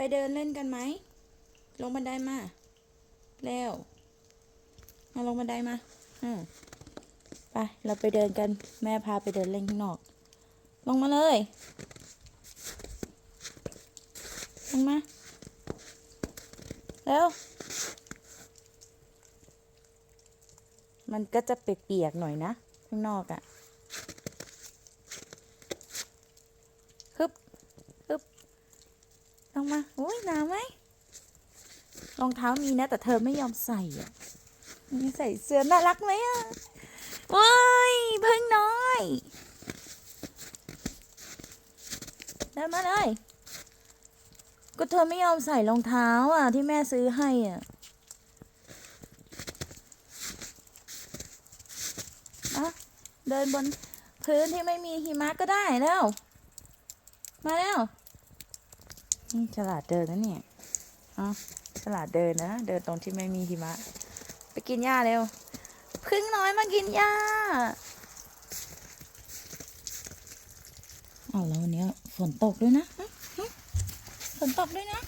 ไปเดินเล่นกันไหม ลงบันไดมาเร็วมาลงบันไดมา อืมไป เราไปเดินกัน แม่พาไปเดินเล่นข้างนอก ลงมาเลย ลงมาเร็วมันก็จะเปียกๆหน่อยนะ ข้างนอกอะ่ะฮึบ ลงมาโอ้ยหนาวไหมรองเท้ามีนะ แต่เธอไม่ยอมใส่อะ่ะม่ใส่เสื้อน่ารักไหมอะ่ะโอ้ยเพิ่งน้อยเดินมาเลยก็เธอไม่ยอมใส่รองเท้าอะ ที่แม่ซื้อให้อะอะเดินบนพื้นที่ไม่มีหิมะก็ได้แล้ว มาแล้ว ฉลาดเดินนะเนี่ยเอ๋อฉลาดเดินนะ เดินตรงที่ไม่มีหิมะ ไปกินหญ้าเร็ว พึ่งน้อยมากินหญ้าเอาแล้ววันนี้ฝนตกด้วยนะฮะฮะฝนตกด้วยนะ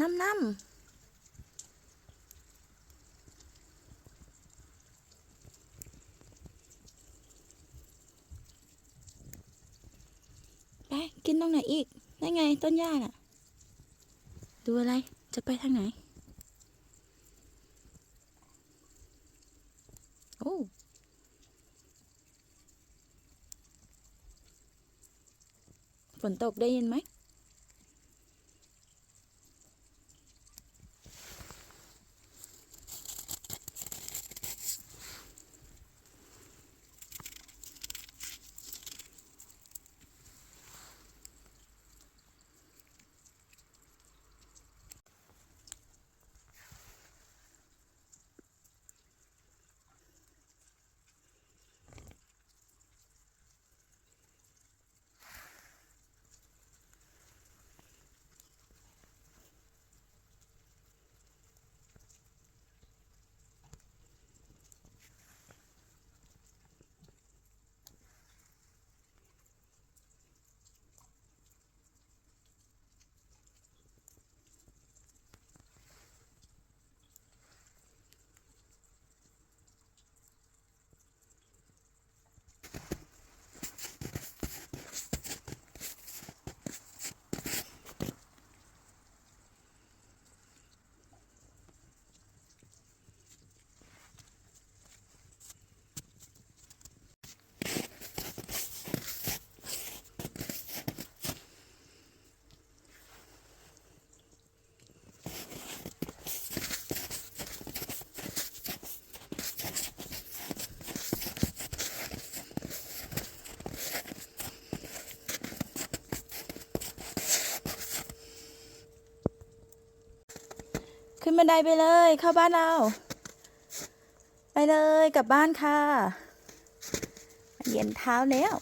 น้ำน้ำไปกินตรงไหนอีกได้ไงต้นหญ้าน่ะ ดูอะไร จะไปทางไหน โอ้ฝนตกได้ยินไหม ขึ้นบันไดไปเลย เข้าบ้านเรา ไปเลยกลับบ้านค่ะ เย็นเท้าแล้ว